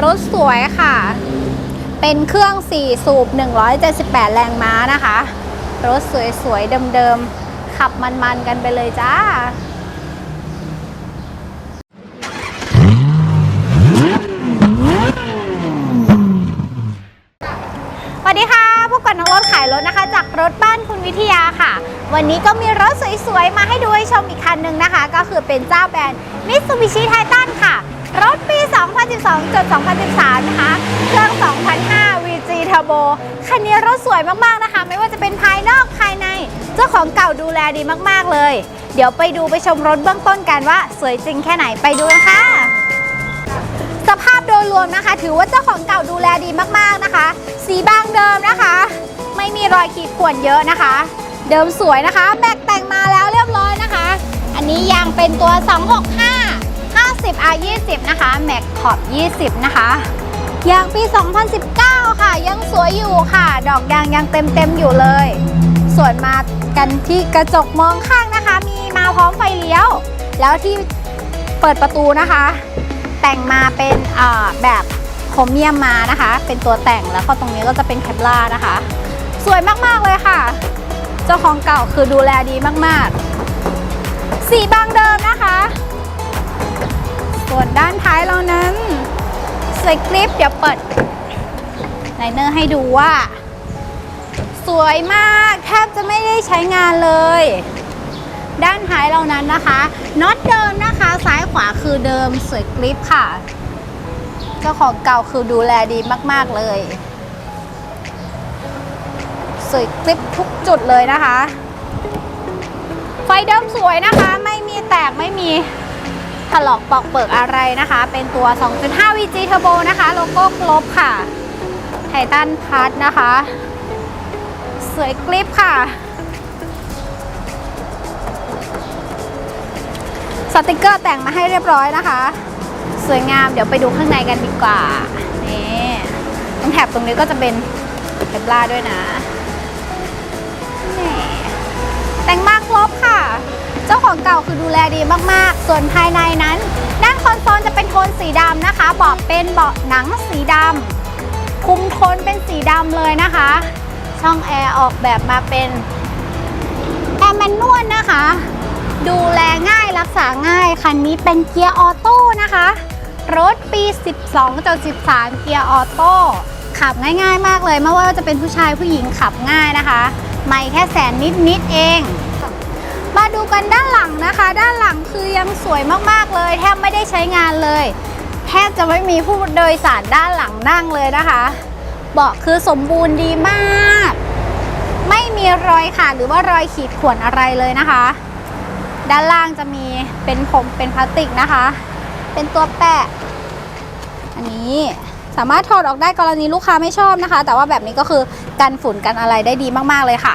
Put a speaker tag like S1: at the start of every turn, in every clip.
S1: รถสวยค่ะ เป็นเครื่อง 4 สูบ 178 แรงม้านะคะ รถสวยๆ เดิมๆ ขับมันๆ กันไปเลยจ้าสวัสดีค่ะพบกับน้องรถขายรถนะคะ จากรถบ้านคุณวิทยาค่ะ วันนี้ก็มีรถสวยๆ มาให้ดูให้ชมอีกคันหนึ่งนะคะ ก็คือเป็นเจ้าแบรนด์ Mitsubishi Titan ค่ะ รถปี 2012จด2013 นะคะ เครื่อง 2005 VG Turbo คันนี้รถสวยมาก ๆ นะคะ ไม่ว่าจะเป็นภายนอกภายใน เจ้าของเก่าดูแลดีมาก ๆ เลย เดี๋ยวไปดูไปชมรถเบื้องต้นกันว่า สวยจริงแค่ไหนไปดูกันค่ะ สภาพโดยรวมนะคะ ถือว่าเจ้าของเก่าดูแลดีมาก ๆ นะคะ สีบางเดิมนะคะ ไม่มีรอยขีดข่วนเยอะนะคะ เดิมสวยนะคะแม็กแต่งมาแล้วเรียบร้อยนะคะ อันนี้ยางเป็นตัว 265 50 R 20 นะคะ แม็กขอบ 20 นะคะยางปี 2019 ค่ะ ยังสวยอยู่ค่ะ ดอกยางยังเต็มๆ อยู่เลย ส่วนมากันที่กระจกมองข้างนะคะ มีมาพร้อมไฟเลี้ยว แล้วที่เปิดประตูนะคะ แต่งมาเป็นแบบโครเมียมมานะคะ เป็นตัวแต่งแล้วก็ตรงนี้ก็จะเป็นแคปลานะคะ สวยมากๆเลยค่ะ เจ้าของเก่าคือดูแลดีมากๆ สีบางเด ส่วนด้านท้ายเรานั้นสวยคลิปเดี๋ยวเปิดไลเนอร์ให้ดูว่า สวยมากแทบจะไม่ได้ใช้งานเลย ด้านท้ายเรานั้นนะคะน็อตเดิมนะคะ ซ้ายขวาคือเดิมสวยกริปค่ะ เจ้าของเก่าคือดูแลดีมากๆเลย สวยกริปทุกจุดเลยนะคะ ไฟเดิมสวยนะคะ ไม่มีแตกไม่มี ถลอกปอกเปิกอะไรนะคะ เป็นตัว 2.5 VG Turbo นะคะ โลโก้ลบค่ะ ไททันพัทนะคะ สวยกริปค่ะ สติกเกอร์แต่งมาให้เรียบร้อยนะคะ สวยงามเดี๋ยวไปดูข้างในกันดีกว่า นี่ตรงแถบตรงนี้ก็จะเป็นเทปลาด้วยนะนี่แต่งมากครบค่ะ จ้าของเก่าคือดูแลดีมากๆ ส่วนภายในนั้น ด้านคอนโซลจะเป็นโทนสีดำนะคะเบาะเป็นเบาะหนังสีดำคุมโทนเป็นสีดำเลยนะคะ ช่องแอร์ออกแบบมาเป็นแอร์แมนนวลนะคะ ดูแลง่ายรักษาง่าย คันนี้เป็นเกียร์ออโต้นะคะ รถปี 12.13 เกียร์ออโต้ขับง่าย ๆ มากเลย ไม่ว่าจะเป็นผู้ชายผู้หญิงขับง่ายนะคะ ไม่แค่แสนนิดๆเอง มาดูกันด้านหลังนะคะ ด้านหลังคือยังสวยมากๆเลย แทบไม่ได้ใช้งานเลย แทบจะไม่มีผู้โดยสารด้านหลังนั่งเลยนะคะเบาะคือสมบูรณ์ดีมาก ไม่มีรอยขาดหรือว่ารอยขีดข่วนอะไรเลยนะคะ ด้านล่างจะมีเป็นผมเป็นพลาสติกนะคะ เป็นตัวแปะ อันนี้สามารถถอดออกได้กรณีลูกค้าไม่ชอบนะคะ แต่ว่าแบบนี้ก็คือกันฝุ่นกันอะไรได้ดีมากๆเลยค่ะ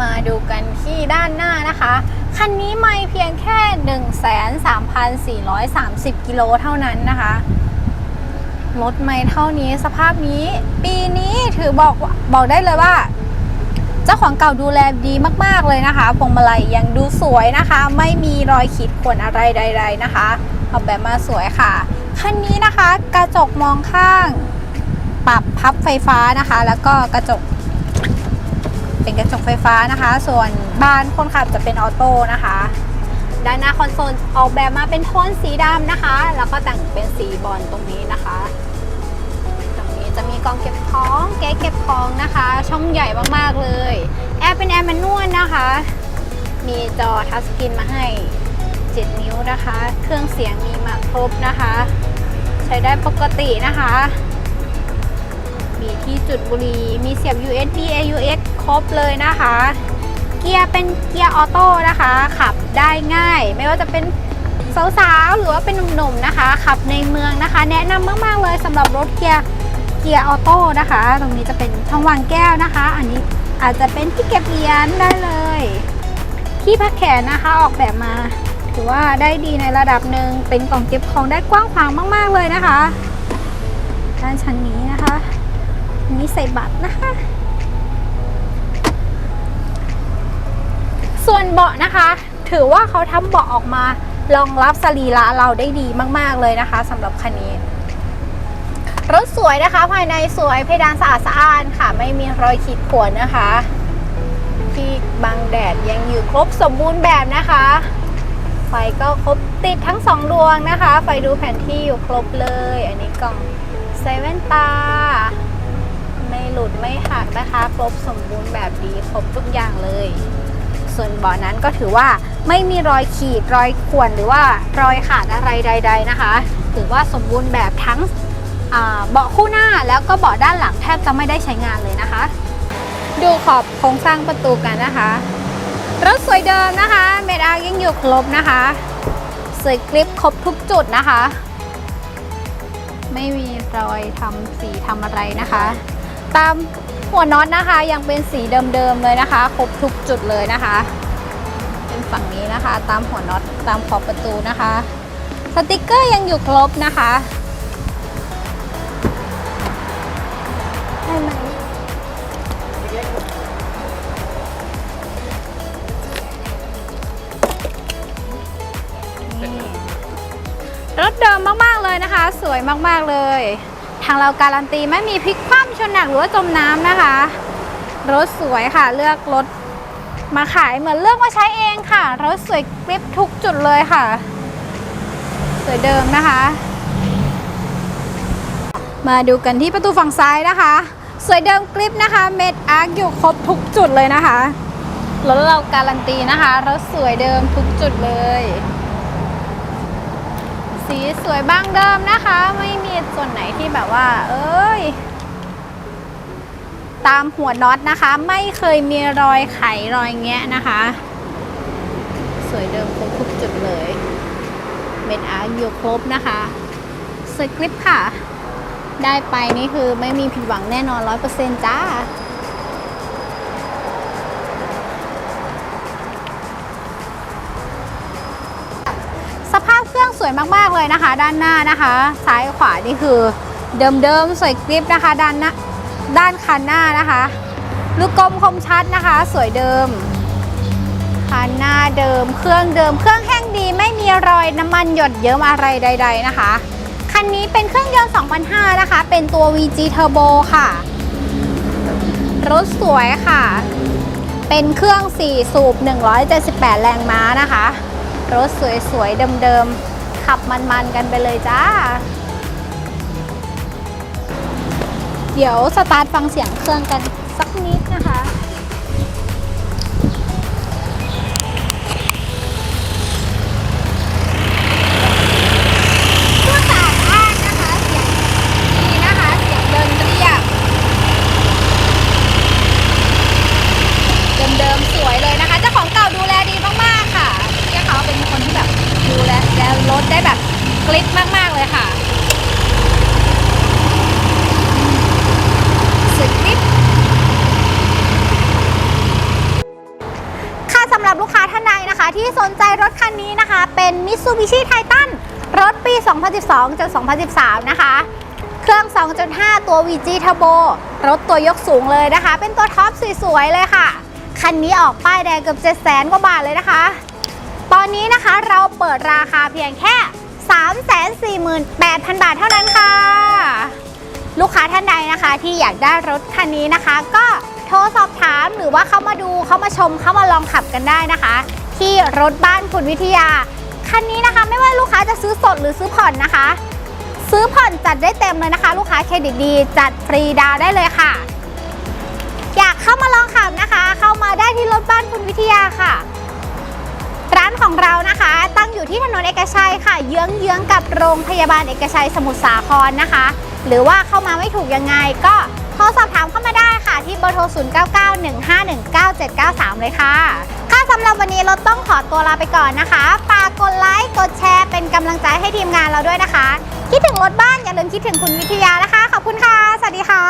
S1: มาดูกันที่ด้านหน้านะคะ คันนี้ไม่เพียงแค่ 13,430 กิโลเท่านั้นนะคะ รถไม่เท่านี้สภาพนี้ ปีนี้ถือบอกบอกได้เลยว่า เจ้าของเก่าดูแลดีมาก ๆ เลยนะคะพวงมาลัยยังดูสวยนะคะ ไม่มีรอยขีดข่วนอะไรใด ๆ นะคะออกแบบมาสวยค่ะ คันนี้นะคะ กระจกมองข้าง ปรับพับไฟฟ้านะคะ แล้วก็กระจก เป็นกระจกไฟฟ้านะคะ ส่วนบานคนขับจะเป็นออโต้นะคะ ด้านหน้าคอนโซลออกแบบมาเป็นโทนสีดำนะคะ แล้วก็แต่งเป็นสีบอลตรงนี้นะคะ ตรงนี้จะมีกล่องเก็บของเก๊เก็บของนะคะ ช่องใหญ่มากๆเลย แอร์เป็นแอร์แมนนวลนะคะ มีจอทัชสกรีนมาให้ 7 นิ้วนะคะ เครื่องเสียงมีมาครบนะคะ ใช้ได้ปกตินะคะ ที่จุดบุรี มีเสียบ USB AUX ครบเลยนะคะ เกียร์เป็นเกียร์ออโต้นะคะ ขับได้ง่าย ไม่ว่าจะเป็นสาวๆ หรือว่าเป็นหนุ่มๆนะคะ ขับในเมืองนะคะ แนะนำมากๆเลยสำหรับรถเกียร์เกียร์ออโต้นะคะ ตรงนี้จะเป็นช่องวางแก้วนะคะ อันนี้อาจจะเป็นที่เก็บเหรียญได้เลย ที่พักแขนนะคะออกแบบมา ถือว่าได้ดีในระดับหนึ่งเป็นกล่องเก็บของได้กว้างขวางมาก ๆเลยนะคะ ด้านชั้นนี้นะคะ มีใส่บัตรนะคะ ส่วนเบาะนะคะ ถือว่าเขาทำเบาะออกมารองรับสรีระเราได้ดีมาก ๆ เลยนะคะสำหรับคันนี้ รถสวยนะคะ ภายในสวยเพดานสะอาดสะอ้านค่ะ ไม่มีรอยขีดข่วนนะคะ ที่บังแดดยังอยู่ครบสมบูรณ์แบบนะคะ ไฟก็ครบติดทั้งสองดวงนะคะ ไฟดูแผนที่อยู่ครบเลย อันนี้กล่องเซเว่นตา หลุดไม่หักนะคะ ครบสมบูรณ์แบบดีครบทุกอย่างเลย ส่วนเบาะนั้นก็ถือว่าไม่มีรอยขีดรอยข่วนหรือว่ารอยขาดอะไรใด ๆนะคะ ถือว่าสมบูรณ์แบบทั้งเบาะคู่หน้าแล้วก็เบาะด้านหลังแทบจะไม่ได้ใช้งานเลยนะคะ ดูขอบโครงสร้างประตูกันนะคะ รถสวยเดิมนะคะเมดอายังอยู่ครบนะคะ สวยคลิปครบทุกจุดนะคะ ไม่มีรอยทำสีทำอะไรนะคะ ตามหัวน็อตนะคะ ยังเป็นสีเดิมๆเลยนะคะ ครบทุกจุดเลยนะคะ เป็นฝั่งนี้นะคะ ตามหัวน็อตตามขอบประตูนะคะ สติกเกอร์ยังอยู่ครบนะคะได้ไหมรถเดิมมากๆเลยนะคะ สวยมากๆเลย ทางเราการันตีไม่มีพลิกคว่ ชนหนักหรือว่าจมน้ำนะคะ รถสวยค่ะ เลือกรถมาขายเหมือนเลือกมาใช้เองค่ะ รถสวยกริบทุกจุดเลยค่ะ สวยเดิมนะคะ มาดูกันที่ประตูฝั่งซ้ายนะคะ สวยเดิมกริบนะคะ เม็ดอาร์คอยู่ครบทุกจุดเลยนะคะรถเราการันตีนะคะ รถสวยเดิมทุกจุดเลย สีสวยบ้างเดิมนะคะ ไม่มีส่วนไหนที่แบบว่า เอ้ย ตามหัวน็อตนะคะ ไม่เคยมีรอยไขรอยแงะนะคะ สวยเดิมครบทุกจุดเลยเม็ดอาร์อยู่ครบนะคะสวยกริปค่ะ ได้ไปนี่คือไม่มีผิดหวังแน่นอนร้อยเปอร์เซ็นต์จ้าสภาพเครื่องสวยมาก ๆ เลยนะคะ ด้านหน้านะคะ ซ้ายขวานี่คือเดิมๆสวยกริปนะคะ ด้านหน้า ด้านคันหน้านะคะลูกกลมคมชัดนะคะ สวยเดิมคันหน้าเดิม เครื่องเดิม เครื่องแห้งดีไม่มีรอยน้ำมันหยดเยิ้มอะไรใด ๆนะคะ คันนี้เป็นเครื่องยนต์2005 นะคะ เป็นตัว VG Turbo ค่ะ รถสวยค่ะ เป็นเครื่อง 4 สูบ 178 แรงม้านะคะ รถสวยๆ เดิมๆ ขับมันๆ กันไปเลยจ้า เดี๋ยวสตาร์ทฟังเสียงเครื่องกันสักนิดนะคะ คะที่สนใจรถคันนี้นะคะ เป็น Mitsubishi Titan รถปี 2012จน2013 นะคะ เครื่อง 2.5 ตัว VG Turbo รถตัวยกสูงเลยนะคะ เป็นตัวท็อปสวยๆเลยค่ะ คันนี้ออกป้ายแดงเกือบ7 0 0 0 0กว่าบาทเลยนะคะ ตอนนี้นะคะเราเปิดราคาเพียงแค่ 348,000 บาทเท่านั้นค่ะ ลูกค้าท่านใดนะคะที่อยากได้รถคันนี้นะคะ ก็โทรสอบถามหรือว่าเข้ามาดูเข้ามาชมเข้ามาลองขับกันได้นะคะ ที่รถบ้านคุณวิทยา คันนี้นะคะไม่ว่าลูกค้าจะซื้อสดหรือซื้อผ่อนนะคะ ซื้อผ่อนจัดได้เต็มเลยนะคะ ลูกค้าเครดิตดี จัดฟรีดาวได้เลยค่ะ อยากเข้ามาลองขับนะคะ เข้ามาได้ที่รถบ้านคุณวิทยาค่ะ ร้านของเรานะคะ ตั้งอยู่ที่ถนนเอกชัยค่ะเยื้องๆกับโรงพยาบาลเอกชัยสมุทรสาครนะคะ หรือว่าเข้ามาไม่ถูกยังไงก็โทรสอบถามเข้ามาได้ค่ะที่เบอร์โทร 0991519793 เลยค่ะ สำหรับวันนี้เราต้องขอตัวลาไปก่อนนะคะฝากกดไลค์ กดแชร์ เป็นกำลังใจให้ทีมงานเราด้วยนะคะ คิดถึงรถบ้านอย่าลืมคิดถึงคุณวิทยานะคะ ขอบคุณค่ะ สวัสดีค่ะ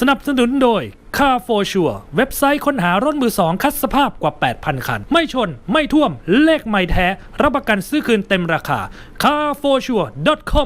S2: สนับสนุนโดย Car for Sure เว็บไซต์ค้นหารถมือสองคัดสภาพกว่า 8,000 คัน ไม่ชน ไม่ท่วม เลขไม่แท้ รับประกันซื้อคืนเต็มราคา carforsure.com